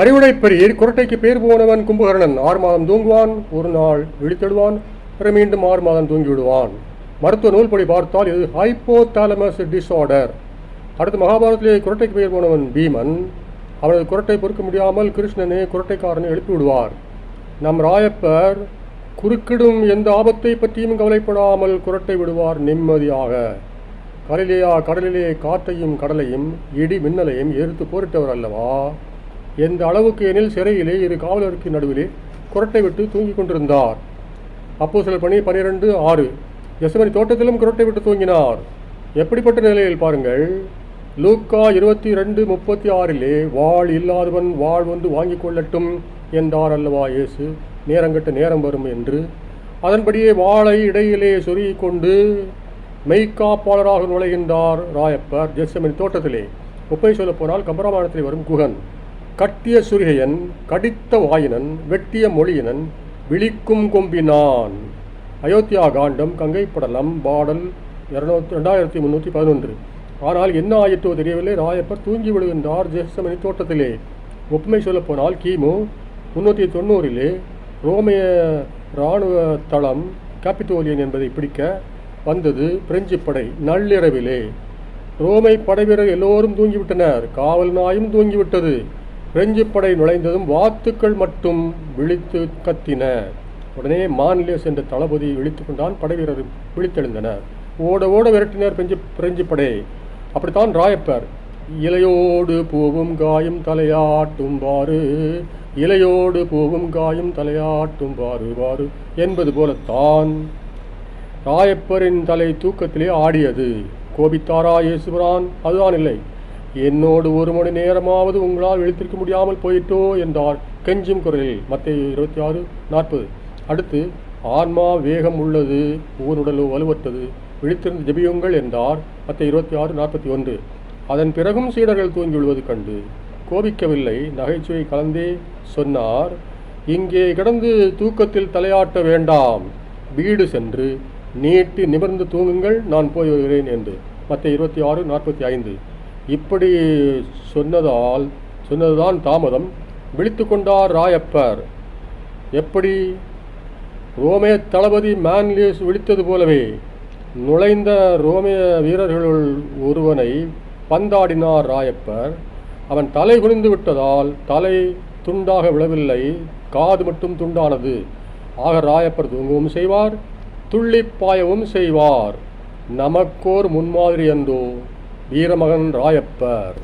அறிவுடைப்பெரியர் குரட்டைக்கு பேர் போனவன் கும்பகர்ணன். ஆறு மாதம் தூங்குவான் ஒரு நாள் விழித்தெழுவான் பிறகு மீண்டும் ஆறு மாதம் தூங்கிவிடுவான். மருத்துவ நூல்படி பார்த்தால் இது ஹைப்போதாலமஸ் டிஸார்டர் அடுத்து மகாபாரதத்திலே குரட்டைக்கு பெயர் போனவன் பீமன். அவனது குரட்டை பொறுக்க முடியாமல் கிருஷ்ணனே குரட்டைக்காரனை எழுப்பி விடுவார் நம் ராயப்பர் குறுக்கிடும் எந்த ஆபத்தை பற்றியும் கவலைப்படாமல் குரட்டை விடுவார் நிம்மதியாக. கலிலேயா கடலிலே காற்றையும் கடலையும் இடி மின்னலையும் எதிர்த்து போரிட்டவர் அல்லவா? எந்த அளவுக்கு எனில் சிறையிலே இரு காவலருக்கு நடுவிலே குரட்டை விட்டு தூங்கிக் கொண்டிருந்தார். அப்போ சில பணி பனிரெண்டு ஆறு. யசமணி தோட்டத்திலும் குரட்டை விட்டு தூங்கினார். எப்படிப்பட்ட நிலையில் பாருங்கள். லூக்கா இருபத்தி ரெண்டு முப்பத்தி ஆறிலே வாழ் இல்லாதவன் வாழ் வந்து வாங்கிக் கொள்ளட்டும் என்றார் அல்லவா இயேசு. நேரங்கட்ட நேரம் வரும் என்று. அதன்படியே வாளை இடையிலே சொருகிக் கொண்டு மெய்க்காப்பாளராக நுழைகின்றார் ராயப்பர். ஜெஸ்ஸமணி தோட்டத்திலே. உப்பை சொல்லப் போனால் கம்பராமாயணத்தில் வரும் குகன். கட்டிய சுருகையன் கடித்த வாயினன் வெட்டிய மொழியினன் விழிக்கும் கொம்பினான். அயோத்தியா காண்டம் கங்கை படலம் பாடல் இரநூத்தி ரெண்டாயிரத்தி முந்நூற்றி பதினொன்று. ஆனால் என்ன ஆயிற்றோ தெரியவில்லை. ராயப்பர் தூங்கி விடுகின்றார் ஜெஸ்ஸமணி தோட்டத்திலே. ஒப்புமை சொல்லப்போனால் கிமு முன்னூற்றி தொண்ணூறிலே ரோமைய இராணுவ தளம் கேபிட்டோலியன் என்பதை பிடிக்க வந்தது பிரெஞ்சு படை நள்ளிரவிலே. ரோமை படைவீரர் எல்லோரும் தூங்கிவிட்டனர். காவல் நாயும் தூங்கிவிட்டது. பிரெஞ்சு படை நுழைந்ததும் வாத்துக்கள் மட்டும் விழித்து கத்தின. உடனே மாநிலேஸ் என்ற தளபதி விழித்து கொண்டான். படைவீரர் விழித்தெழுந்தனர் ஓட ஓட விரட்டினர் பிரெஞ்சு பிரெஞ்சு படை அப்படித்தான் ராயப்பர் இலையோடு போகும் காயும் தலையாட்டும் பாரு இலையோடு போகும் காயும் தலையாட்டும் பாரு பாரு என்பது போலத்தான் ராயப்பரின் தலை தூக்கத்திலே ஆடியது. கோபித்தாரா இயேசுபிரான் அதுதான் இல்லை. என்னோடு ஒரு மணி நேரமாவது உங்களால் விழித்திருக்க முடியாமல் போயிட்டோ என்றார் கெஞ்சும் குரலில். மத்திய இருபத்தி ஆறு நாற்பது. அடுத்து ஆன்மா வேகம் உள்ளது ஊனுடலோ வலுவற்றது விழித்திருந்து ஜெபியுங்கள் என்றார். மத்திய இருபத்தி ஆறு நாற்பத்தி ஒன்று. அதன் பிறகும் சீடர்கள் தூங்கி விழுவது கண்டு கோபிக்கவில்லை. நகைச்சுவை கலந்தே சொன்னார் இங்கே கிடந்து தூக்கத்தில் தலையாட்ட வேண்டாம். வீடு சென்று நீட்டி நிமிர்ந்து தூங்குங்கள் நான் போய் வருகிறேன் என்று. மற்ற இருபத்தி ஆறு நாற்பத்தி ஐந்து. இப்படி சொன்னதால் சொன்னதுதான் தாமதம். விழித்து கொண்டார் ராயப்பர். எப்படி? ரோமே தளபதி மேன்லியஸ் விழித்தது போலவே நுழைந்த ரோமிய வீரர்களுள் ஒருவனை பந்தாடினார் ராயப்பர். அவன் தலை குனிந்து விட்டதால் தலை துண்டாக விழவில்லை காது மட்டும் துண்டானது. ஆக ராயப்பர் தூங்கவும் செய்வார் துள்ளிப்பாயவும் செய்வார். நமக்கோர் முன்மாதிரி என்றோ வீரமகன் ராயப்பர்.